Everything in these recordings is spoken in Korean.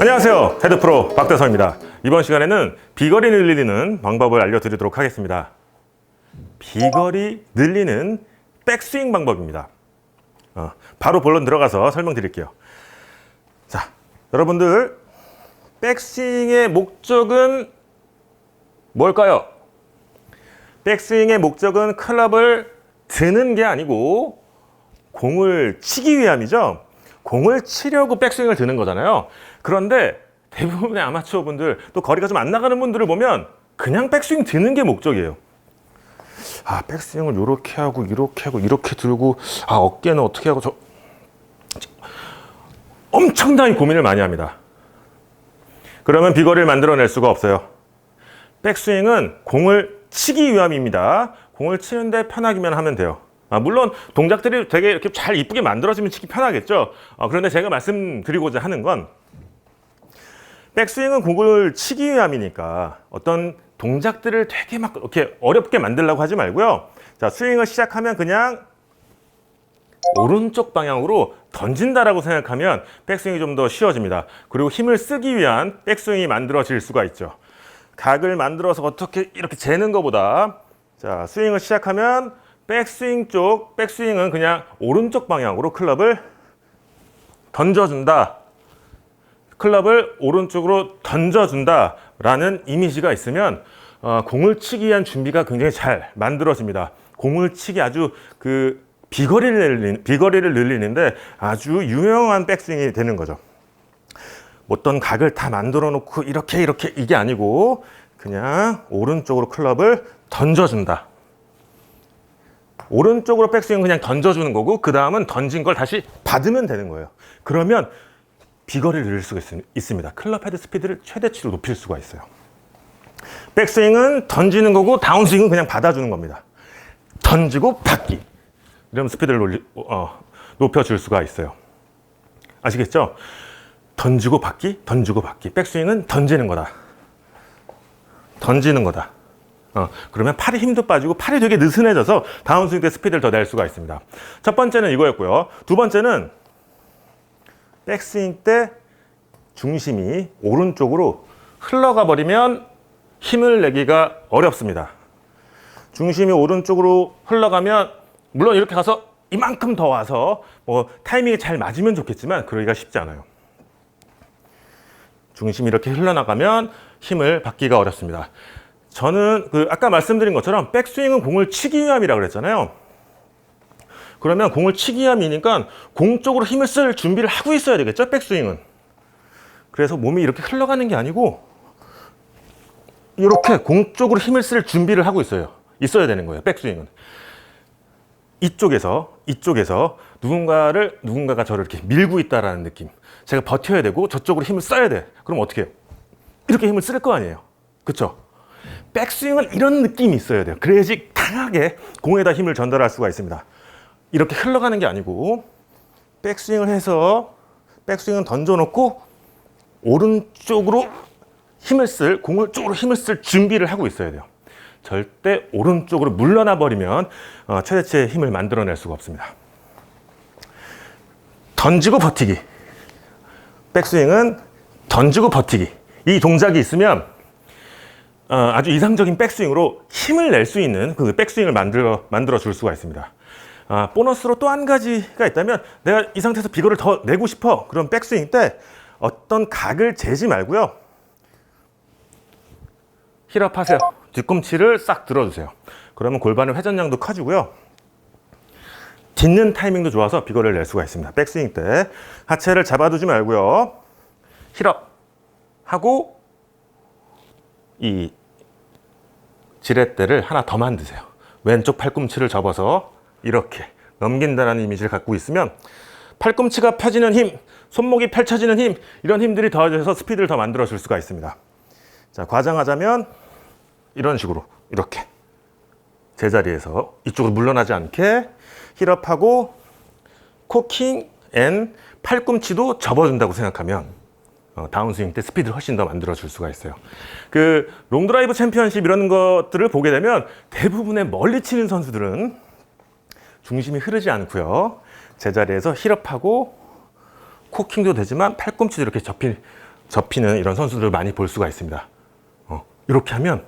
안녕하세요. 헤드프로 박대성입니다. 이번 시간에는 비거리 늘리는 방법을 알려드리도록 하겠습니다. 비거리 늘리는 백스윙 방법입니다. 어, 바로 본론 들어가서 설명드릴게요. 자, 여러분들 백스윙의 목적은 뭘까요? 백스윙의 목적은 클럽을 드는 게 아니고 공을 치기 위함이죠. 공을 치려고 백스윙을 드는 거잖아요. 그런데 대부분의 아마추어 분들 또 거리가 좀 안 나가는 분들을 보면 그냥 백스윙 드는 게 목적이에요. 아, 백스윙을 이렇게 하고 이렇게 하고 이렇게 들고 아, 어깨는 어떻게 하고 저 엄청나게 고민을 많이 합니다. 그러면 비거리를 만들어낼 수가 없어요. 백스윙은 공을 치기 위함입니다. 공을 치는데 편하기만 하면 돼요. 아, 물론 동작들이 되게 이렇게 잘 이쁘게 만들어지면 치기 편하겠죠. 어, 그런데 제가 말씀드리고자 하는 건 백스윙은 공을 치기 위함이니까 어떤 동작들을 되게 막 이렇게 어렵게 만들려고 하지 말고요. 자, 스윙을 시작하면 그냥 오른쪽 방향으로 던진다라고 생각하면 백스윙이 좀 더 쉬워집니다. 그리고 힘을 쓰기 위한 백스윙이 만들어질 수가 있죠. 각을 만들어서 어떻게 이렇게 재는 것보다 자, 스윙을 시작하면 백스윙 쪽, 백스윙은 그냥 오른쪽 방향으로 클럽을 던져준다. 클럽을 오른쪽으로 던져준다 라는 이미지가 있으면 어, 공을 치기 위한 준비가 굉장히 잘 만들어집니다. 공을 치기 아주 그 비거리를 늘리는, 비거리를 늘리는데 아주 유명한 백스윙이 되는 거죠. 어떤 각을 다 만들어 놓고 이렇게 이렇게 이게 아니고 그냥 오른쪽으로 클럽을 던져준다. 오른쪽으로 백스윙 그냥 던져주는 거고 그 다음은 던진 걸 다시 받으면 되는 거예요. 그러면 비거리를 늘릴 수가 있, 있습니다. 클럽 헤드 스피드를 최대치로 높일 수가 있어요. 백스윙은 던지는 거고 다운스윙은 그냥 받아주는 겁니다. 던지고 받기. 이러면 스피드를 놀리, 어, 높여줄 수가 있어요. 아시겠죠? 던지고 받기, 던지고 받기. 백스윙은 던지는 거다. 던지는 거다. 어, 그러면 팔에 힘도 빠지고 팔이 되게 느슨해져서 다운스윙 때 스피드를 더 낼 수가 있습니다. 첫 번째는 이거였고요. 두 번째는 백스윙 때 중심이 오른쪽으로 흘러가 버리면 힘을 내기가 어렵습니다. 중심이 오른쪽으로 흘러가면 물론 이렇게 가서 이만큼 더 와서 뭐 타이밍이 잘 맞으면 좋겠지만 그러기가 쉽지 않아요. 중심이 이렇게 흘러나가면 힘을 받기가 어렵습니다. 저는 그 아까 말씀드린 것처럼 백스윙은 공을 치기 위함이라고 그랬잖아요. 그러면 공을 치기 위함이니까 공 쪽으로 힘을 쓸 준비를 하고 있어야 되겠죠, 백스윙은. 그래서 몸이 이렇게 흘러가는 게 아니고 이렇게 공 쪽으로 힘을 쓸 준비를 하고 있어요. 있어야 되는 거예요, 백스윙은. 이쪽에서 이쪽에서 누군가를 누군가가 저를 이렇게 밀고 있다라는 느낌. 제가 버텨야 되고 저쪽으로 힘을 써야 돼. 그럼 어떻게 해요? 이렇게 힘을 쓸 거 아니에요. 그렇죠? 백스윙은 이런 느낌이 있어야 돼요. 그래야지 강하게 공에다 힘을 전달할 수가 있습니다. 이렇게 흘러가는 게 아니고 백스윙을 해서 백스윙은 던져놓고 오른쪽으로 힘을 쓸 공을 쪽으로 힘을 쓸 준비를 하고 있어야 돼요. 절대 오른쪽으로 물러나 버리면 어, 최대치의 힘을 만들어낼 수가 없습니다. 던지고 버티기. 백스윙은 던지고 버티기. 이 동작이 있으면 어, 아주 이상적인 백스윙으로 힘을 낼 수 있는 그 백스윙을 만들어 만들어 줄 수가 있습니다. 아, 보너스로 또 한 가지가 있다면 내가 이 상태에서 비거를 더 내고 싶어. 그럼 백스윙 때 어떤 각을 재지 말고요. 힐업 하세요. 뒤꿈치를 싹 들어주세요. 그러면 골반의 회전량도 커지고요. 딛는 타이밍도 좋아서 비거를 낼 수가 있습니다. 백스윙 때 하체를 잡아두지 말고요. 힐업 하고 이 지렛대를 하나 더 만드세요. 왼쪽 팔꿈치를 접어서 이렇게 넘긴다는 이미지를 갖고 있으면 팔꿈치가 펴지는 힘, 손목이 펼쳐지는 힘, 이런 힘들이 더해져서 스피드를 더 만들어 줄 수가 있습니다. 자, 과장하자면 이런 식으로 이렇게 제자리에서 이쪽으로 물러나지 않게 힐업하고 코킹 앤 팔꿈치도 접어준다고 생각하면 어, 다운스윙 때 스피드를 훨씬 더 만들어 줄 수가 있어요. 그 롱드라이브 챔피언십 이런 것들을 보게 되면 대부분의 멀리 치는 선수들은 중심이 흐르지 않고요. 제자리에서 힐업하고 코킹도 되지만 팔꿈치도 이렇게 접히, 접히는 이런 선수들을 많이 볼 수가 있습니다. 어, 이렇게 하면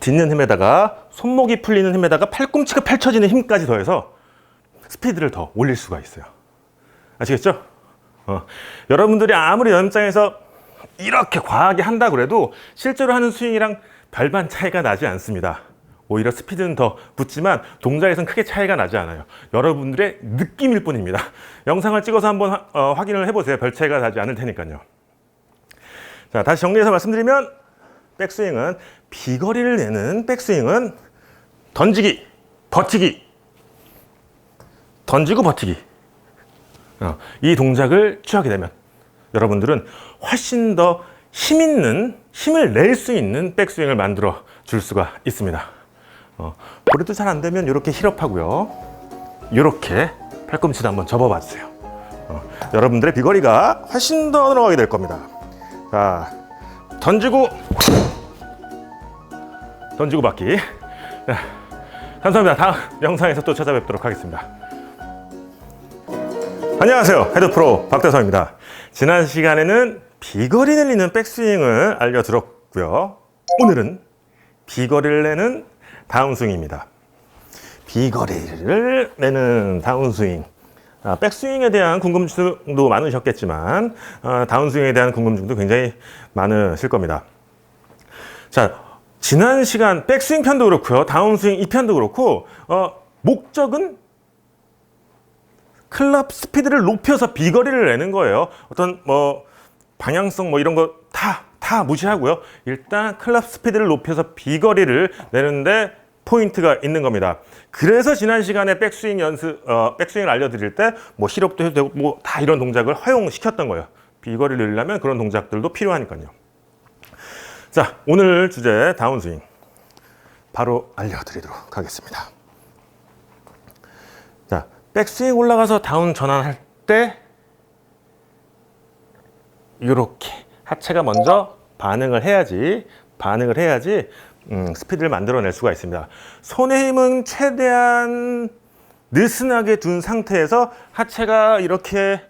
딛는 힘에다가 손목이 풀리는 힘에다가 팔꿈치가 펼쳐지는 힘까지 더해서 스피드를 더 올릴 수가 있어요. 아시겠죠? 어, 여러분들이 아무리 연장에서 이렇게 과하게 한다 그래도 실제로 하는 스윙이랑 별반 차이가 나지 않습니다. 오히려 스피드는 더 붙지만 동작에선 크게 차이가 나지 않아요. 여러분들의 느낌일 뿐입니다. 영상을 찍어서 한번 하- 어, 확인을 해보세요. 별 차이가 나지 않을 테니까요. 자, 다시 정리해서 말씀드리면 백스윙은 비거리를 내는 백스윙은 던지기, 버티기, 던지고 버티기. 어, 이 동작을 취하게 되면 여러분들은 훨씬 더 힘 있는 힘을 낼 수 있는 백스윙을 만들어 줄 수가 있습니다. 어, 그래도 잘 안 되면 이렇게 힐업하고요. 이렇게 팔꿈치도 한번 접어봐 주세요. 어, 여러분들의 비거리가 훨씬 더 늘어가게 될 겁니다. 자, 던지고 던지고 받기. 자, 감사합니다. 다음 영상에서 또 찾아뵙도록 하겠습니다. 안녕하세요. 헤드프로 박대성입니다. 지난 시간에는 비거리 늘리는 백스윙을 알려드렸고요. 오늘은 비거리를 내는 다운스윙입니다. 비거리를 내는 다운스윙. 아, 백스윙에 대한 궁금증도 많으셨겠지만 아, 다운스윙에 대한 궁금증도 굉장히 많으실 겁니다. 자, 지난 시간 백스윙 편도 그렇고요. 다운스윙 이 편도 그렇고 어, 목적은 클럽 스피드를 높여서 비거리를 내는 거예요. 어떤 뭐 방향성 뭐 이런 거 다 다 무시하고요. 일단 클럽 스피드를 높여서 비거리를 내는데 포인트가 있는 겁니다. 그래서 지난 시간에 백스윙 연습, 어, 백스윙을 알려드릴 때뭐 실업도 해도 되고 뭐 다 이런 동작을 허용시켰던 거예요. 비거리를 늘려면 그런 동작들도 필요하니까요. 자, 오늘 주제 다운스윙 바로 알려드리도록 하겠습니다. 백스윙 올라가서 다운 전환할 때 이렇게 하체가 먼저 반응을 해야지 반응을 해야지 음, 스피드를 만들어낼 수가 있습니다. 손의 힘은 최대한 느슨하게 둔 상태에서 하체가 이렇게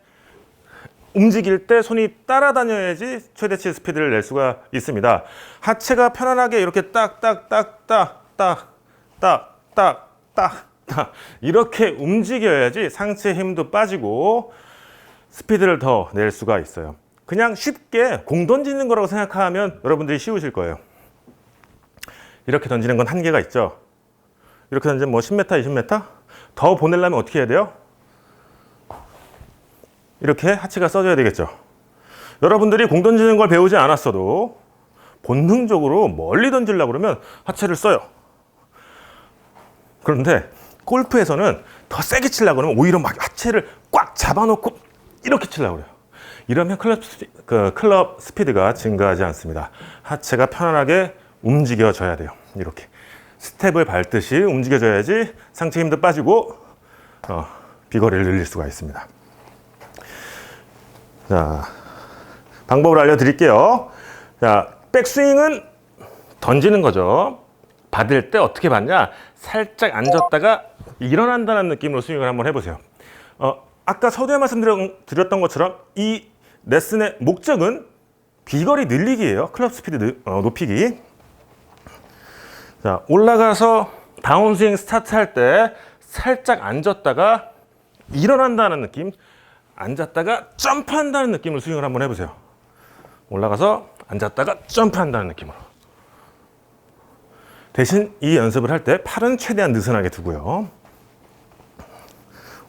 움직일 때 손이 따라다녀야지 최대치 스피드를 낼 수가 있습니다. 하체가 편안하게 이렇게 딱 딱 딱 딱 딱 딱 딱딱 이렇게 움직여야지 상체 힘도 빠지고 스피드를 더 낼 수가 있어요. 그냥 쉽게 공 던지는 거라고 생각하면 여러분들이 쉬우실 거예요. 이렇게 던지는 건 한계가 있죠. 이렇게 던지면 뭐 10m, 20m? 더 보내려면 어떻게 해야 돼요? 이렇게 하체가 써줘야 되겠죠. 여러분들이 공 던지는 걸 배우지 않았어도 본능적으로 멀리 던지려고 그러면 하체를 써요. 그런데 골프에서는 더 세게 치려고 그러면 오히려 막 하체를 꽉 잡아놓고 이렇게 치려고 그래요. 이러면 클럽, 그 클럽 스피드가 증가하지 않습니다. 하체가 편안하게 움직여져야 돼요. 이렇게. 스텝을 밟듯이 움직여져야지 상체 힘도 빠지고 어, 비거리를 늘릴 수가 있습니다. 자, 방법을 알려드릴게요. 자, 백스윙은 던지는 거죠. 받을 때 어떻게 받냐? 살짝 앉았다가 일어난다는 느낌으로 스윙을 한번 해보세요. 어, 아까 서두에 말씀드렸던 것처럼 이 레슨의 목적은 비거리 늘리기예요. 클럽 스피드 늘- 어, 높이기. 자, 올라가서 다운스윙 스타트 할 때 살짝 앉았다가 일어난다는 느낌, 앉았다가 점프한다는 느낌으로 스윙을 한번 해보세요. 올라가서 앉았다가 점프한다는 느낌으로. 대신 이 연습을 할 때 팔은 최대한 느슨하게 두고요.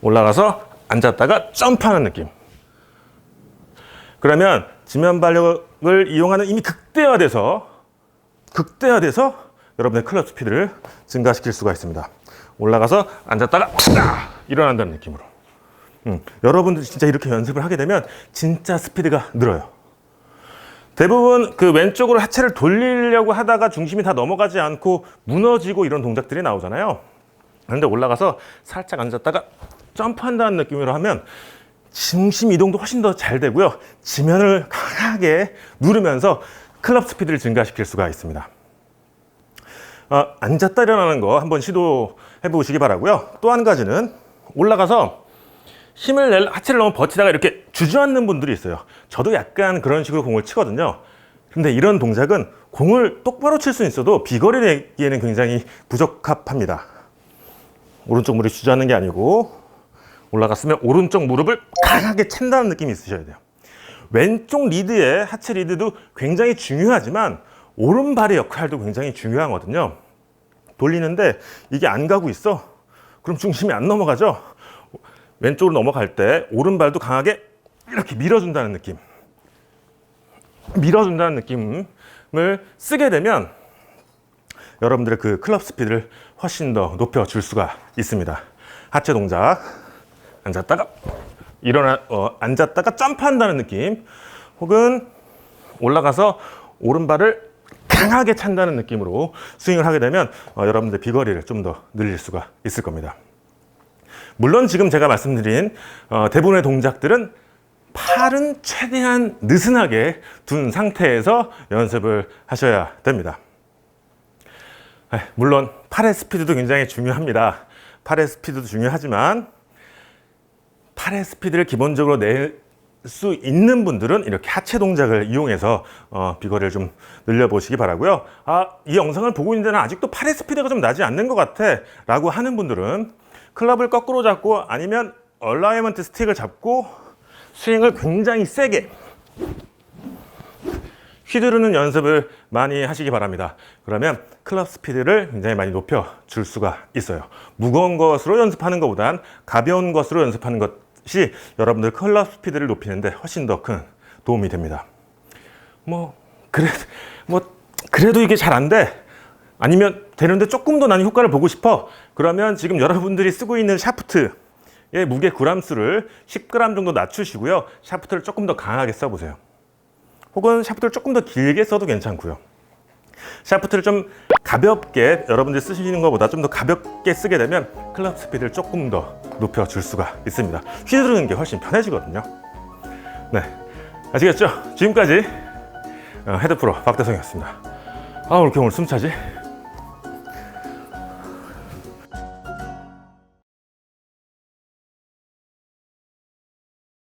올라가서 앉았다가 점프하는 느낌. 그러면 지면 발력을 이용하는 이미 극대화돼서 극대화돼서 여러분의 클럽 스피드를 증가시킬 수가 있습니다. 올라가서 앉았다가 팍! 일어난다는 느낌으로. 음, 여러분들이 진짜 이렇게 연습을 하게 되면 진짜 스피드가 늘어요. 대부분 그 왼쪽으로 하체를 돌리려고 하다가 중심이 다 넘어가지 않고 무너지고 이런 동작들이 나오잖아요. 그런데 올라가서 살짝 앉았다가 점프한다는 느낌으로 하면 중심 이동도 훨씬 더 잘 되고요. 지면을 강하게 누르면서 클럽 스피드를 증가시킬 수가 있습니다. 어, 앉았다 일어나는 거 한번 시도해 해보시기 바라고요. 또 한 가지는 올라가서 힘을 낼 하체를 너무 버티다가 이렇게 주저앉는 분들이 있어요. 저도 약간 그런 식으로 공을 치거든요. 근데 이런 동작은 공을 똑바로 칠 수 있어도 비거리 내기에는 굉장히 부적합합니다. 오른쪽 무릎이 주저앉는 게 아니고 올라갔으면 오른쪽 무릎을 강하게 찬다는 느낌이 있으셔야 돼요. 왼쪽 리드의 하체 리드도 굉장히 중요하지만 오른발의 역할도 굉장히 중요하거든요. 돌리는데 이게 안 가고 있어. 그럼 중심이 안 넘어가죠. 왼쪽으로 넘어갈 때 오른발도 강하게 이렇게 밀어준다는 느낌. 밀어준다는 느낌을 쓰게 되면 여러분들의 그 클럽 스피드를 훨씬 더 높여 줄 수가 있습니다. 하체 동작 앉았다가 일어나 어, 앉았다가 점프한다는 느낌 혹은 올라가서 오른발을 강하게 찬다는 느낌으로 스윙을 하게 되면 어, 여러분들 비거리를 좀 더 늘릴 수가 있을 겁니다. 물론 지금 제가 말씀드린 어, 대부분의 동작들은 팔은 최대한 느슨하게 둔 상태에서 연습을 하셔야 됩니다. 아, 물론 팔의 스피드도 굉장히 중요합니다. 팔의 스피드도 중요하지만 팔의 스피드를 기본적으로 낼 수 있는 분들은 이렇게 하체 동작을 이용해서 어, 비거리를 좀 늘려보시기 바라고요. 아, 이 영상을 보고 있는데 는 아직도 팔의 스피드가 좀 나지 않는 것 같아 라고 하는 분들은 클럽을 거꾸로 잡고 아니면 얼라이먼트 스틱을 잡고 스윙을 굉장히 세게 휘두르는 연습을 많이 하시기 바랍니다. 그러면 클럽 스피드를 굉장히 많이 높여 줄 수가 있어요. 무거운 것으로 연습하는 것보단 가벼운 것으로 연습하는 것 이 여러분들 클럽 스피드를 높이는데 훨씬 더 큰 도움이 됩니다. 뭐 그래 뭐 그래도 이게 잘 안 돼. 아니면 되는데 조금 더 나는 효과를 보고 싶어. 그러면 지금 여러분들이 쓰고 있는 샤프트의 무게 그람수를 10g 정도 낮추시고요. 샤프트를 조금 더 강하게 써보세요. 혹은 샤프트를 조금 더 길게 써도 괜찮고요. 샤프트를 좀 가볍게 여러분들이 쓰시는 것보다 좀 더 가볍게 쓰게 되면 클럽 스피드를 조금 더 높여줄 수가 있습니다. 휘두르는 게 훨씬 편해지거든요. 네, 아시겠죠? 지금까지 어, 헤드프로 박대성이었습니다. 아, 왜 이렇게 오늘 숨차지?